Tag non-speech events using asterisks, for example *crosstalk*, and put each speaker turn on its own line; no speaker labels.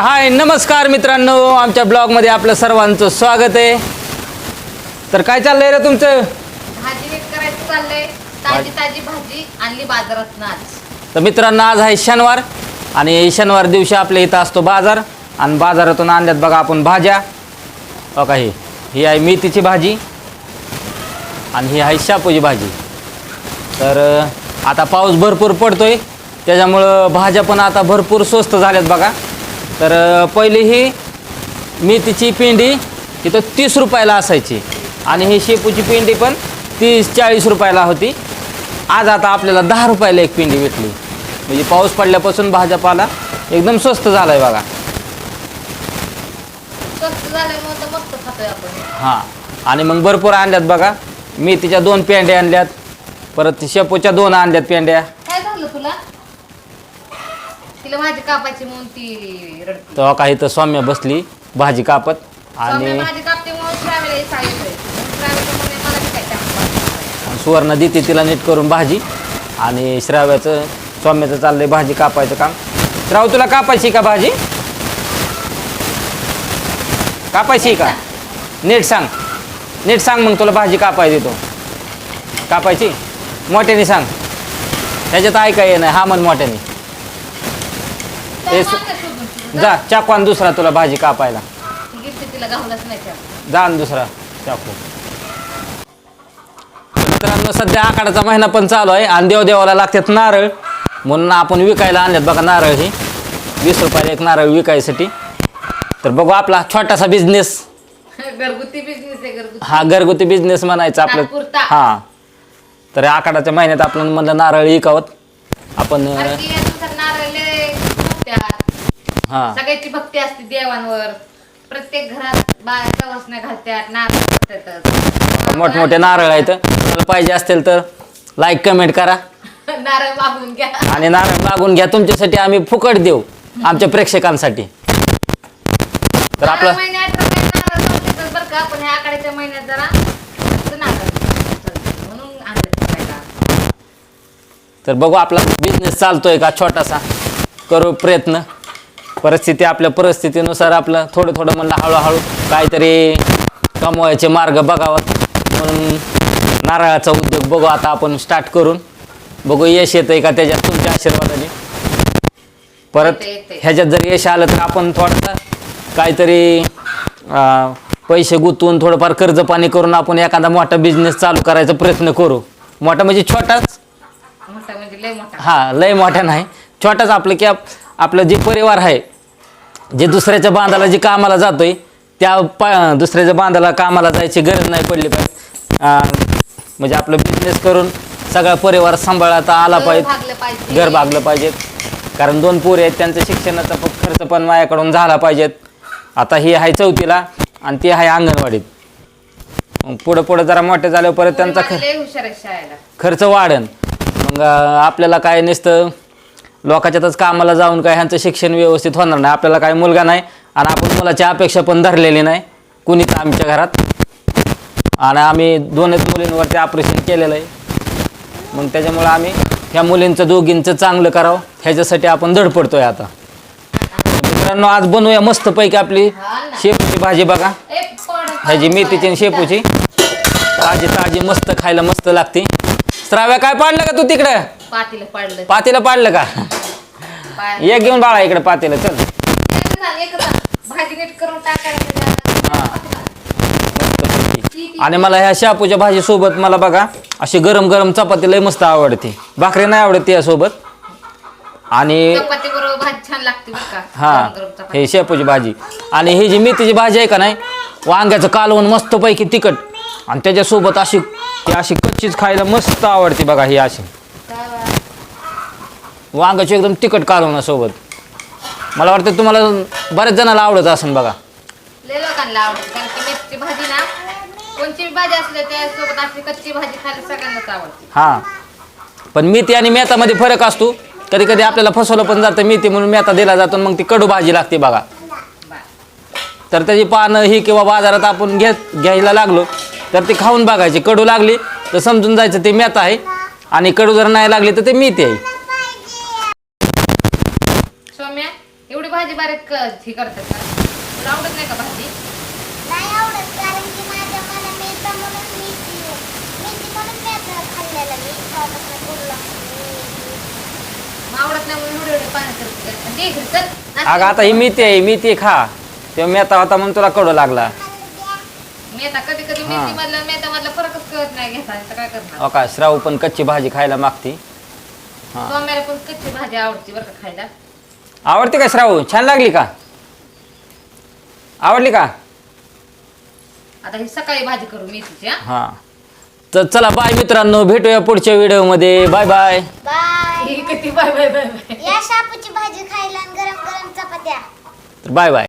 हाय नमस्कार मित्रांनो. आमच्या ब्लॉगमध्ये आपलं सर्वांचं स्वागत आहे. तर काय चाललंय रे तुमचं?
भाजी नीट करायचं चाललंय. ताजी ताजी भाजी आणली बाजारात आज.
तर मित्रांनो आज आहे शनिवार आणि शनिवार दिवशी आपल्या इथं असतो बाजार आणि बाजारातून आणल्यात बघा आपण भाज्या. बघा ही? ही आहे मेथीची भाजी आणि ही आहे शापूची भाजी. तर अं, आता पाऊस भरपूर पडतोय. त्याच्यामुळं भाज्या पण आता भरपूर स्वस्त झाल्यात बघा. तर पहिली ही मेथीची पिंडी तिथं तीस रुपयाला असायची. आणि ही शेपूची पिंडी पण तीस चाळीस रुपयाला होती. आज आता आपल्याला दहा रुपयाला एक पिंडी भेटली. म्हणजे पाऊस पडल्यापासून भाज्यापाला एकदम स्वस्त झाला आहे बघा हां. आणि मग भरपूर आणल्यात बघा. मेथीच्या दोन पेंड्या आणल्यात. परत शेपूच्या दोन आणल्यात पेंड्या.
काय झालं तुला? तिला भाजी कापायची म्हणून ती रडती.
तेव्हा काही तर सौम्य बसली भाजी कापत आणि
भाजी कापते म्हणून श्रावेला सांगितलंय. श्रावेचं म्हणे मला बी काय टाकून
सुवर्ण देते तिला नीट करून भाजी. आणि श्राव्याचं सौम्याचं चाललंय भाजी कापायचं काम. श्राव तुला कापायची का भाजी? कापायची का? नीट सांग. नीट सांग मग तुला भाजी कापाय देतो. कापायची? मोठ्याने सांग. त्याच्यात ऐकाय नाही हा मन मोठ्याने. ते. सु- जा. चाकवान दुसरा तुला भाजी कापायला?
गिफ्ट तिला गावलंच नाही त्या
जा आणि दुसरा चाकू. मित्रांनो सध्या आखाडाचा महिना पण चालू आहे आणि देवदेवाला लागतात नारळ. म्हणून आपण विकायला आणल्यात बघा नारळ ही. वीस रुपयाला एक नारळ विकायसाठी. तर बघू आपला छोटासा बिझनेस
घरगुती बिझनेस आहे घरगुती.
हा घरगुती बिझनेस म्हणायचा आपलं.
तात्पुरता.
हा. तर आखाडाच्या महिन्यात आपण म्हणलं नारळ विकावत. आपण हा.
सगळ्याची भक्ती असते देवांवर. प्रत्येक घरात बाया वसण्या घालतात नारळ.
मोठमोठे नारळ आहेत. तुम्हाला पाहिजे असतील तर लाईक कमेंट करा. *laughs*
नारळ मागून घ्या.
आणि नारळ मागून घ्या. तुमच्यासाठी आम्ही फुकट देऊ आमच्या प्रेक्षकांसाठी. तर आपलं
नारळ महिन्यात तर काही नारळ नव्हतेच बरं का पण ह्या आखाड्याच्या महिन्यात जरा जास्त नारळ चालतं. म्हणून आणलं विकायला.
तर बघू आपला बिझनेस चालतोय का छोटासा? करू प्रयत्न. परिस्थिती आपल्या परिस्थितीनुसार आपलं थोडं थोडं म्हणलं हळूहळू काहीतरी कमवायचे मार्ग बघावं. म्हणून नारळाचा उद्योग बघू आता आपण स्टार्ट करून. बघू यश येतंय का त्याच्यात तुमच्या आशीर्वादाने. परत. ह्याच्यात जर यश आलं तर आपण थोडंसं काहीतरी पैसे गुंतवून थोडंफार कर्ज पाणी करून आपण एखादा मोठा बिझनेस चालू करायचा प्रयत्न करू. मोठा म्हणजे छोटाच.
म्हणजे
हा लय मोठा नाही. छोटाच आपलं की आप- आपलं जे परिवार आहे जे दुसऱ्याच्या बांधाला जे कामाला जातोय त्या पा दुसऱ्याच्या बांधाला कामाला जायची गरज नाही पडली पाहिजे. म्हणजे आपलं बिझनेस करून सगळा परिवार सांभाळता आला पाहिजे. घर भागलं पाहिजे. कारण दोन पोरे आहेत त्यांचं शिक्षणाचा पण खर्च पण माझ्याकडून झाला पाहिजेत आता ही आहे चौथीला आणि ती आहे अंगणवाडीत. मग पुढं पुढं जरा मोठे झाल्यावर परत त्यांचा खर्च वाढन. मग आपल्याला काय नुसतं. लोकांच्यातच कामाला जाऊन काय ह्यांचं शिक्षण व्यवस्थित होणार नाही. आपल्याला काय मुलगा नाही आणि आपण मुलाची अपेक्षा पण धरलेली नाही. कुणीच आमच्या घरात. आणि आम्ही दोनच मुलींवरती ऑपरेशन केलेलं आहे. मग त्याच्यामुळं आम्ही ह्या मुलींचं दोघींचं चांगलं करावं. ह्याच्यासाठी आपण धडपडतोय आता. मित्रांनो आज बनवूया मस्तपैकी आपली शेपूची भाजी बघा. ह्याची मेथीची आणि शेपूची. ताजी ताजी मस्त खायला मस्त लागते. श्राव्या काय पाडलं का तू तिकडं?
पातीला पडलं.
पातेलं पाडलं का?
पाय-
ये घेऊन बाळा इकडे पातेलं चल.
एकच आण, एकच आण. भाजी नीट करून टाकायला
मस्तपैकी. आणि मला ह्या शापूच्या भाजी सोबत मला बघा अशी गरम गरम चपाती लय मस्त आवडते. भाकरी नाही आवडते यासोबत आणि
चपाती बरोबर भाजी छान लागते बरं का?
हा
गरम गरम चपाती.
हे शेपूची भाजी. आणि ही जी मेथीची भाजी आहे का नाही वांग्याचं कालवण मस्तपैकी तिखट. आणि त्याच्यासोबत अशी ही अशी कच्चीच खायला मस्त आवडते बघा ही अशी. वांगाची एकदम तिखट कालवणासोबत मला वाटतं तुम्हाला बऱ्याच जणाला आवडत असेल बघा.
लय लोकांना आवडते कारण की मेथीची भाजी ना कोणची बी भाजी असली त्यासोबत असली कच्ची भाजी खायला सगळ्यांनाच आवडते.
हां. पण मेथी आणि मेथामध्ये फरक असतो. कधी कधी आपल्याला फसवलं पण जातं मेथी म्हणून मेथा दिला जातो आणि मग ती कडू भाजी लागते बघा. तर त्याची पानं ही किंवा बाजारात आपण घेत घ्यायला लागलो. तर ती खाऊन बघायची. कडू लागली तर समजून जायचं ते मेथा आहे. आणि कडू जर नाही लागली तर ते मेथी आहे.
सौम्या एवढी भाजी बारीक क- हे करतात का? तुला आवडत नाही का भाजी?
नाही आवडत कारण की माझ्या मला मिळतं म्हणून मी ती मेथी म्हणून मी आता खाल्लेलं मी तेव्हापासून बोललो
मग आवडत नाही म्हणून एवढे एवढे पाणी करते आणि दे इकडे, चल. नाश्ता
अगं आता ही मेथी आहे मेथी खा. तेव्हा मेथा होता म्हणून तुला कडू लागला.
मेथा कधी कधी
हा.
मेथी मधला मेथा मधला फरकच कळत नाही घेता तर काय करणार?
का श्राव पण कच्ची भाजी खायला मागती. हा.
स्वाम्याला पण कच्ची भाजी आवडते बरं का खायला.
आवडते का श्राव? छान लागली का? आवडली का?
आता ही सकाळी भाजी करू मेथीची हा.
हा. तर चला बाय मित्रांनो. भेटूया पुढच्या व्हिडिओमध्ये. बाय बाय
बाय
ही किती बाय बाय बाय बाय
या शापूची भाजी खायला आणि गरम गरम चपात्या.
तर बाय बाय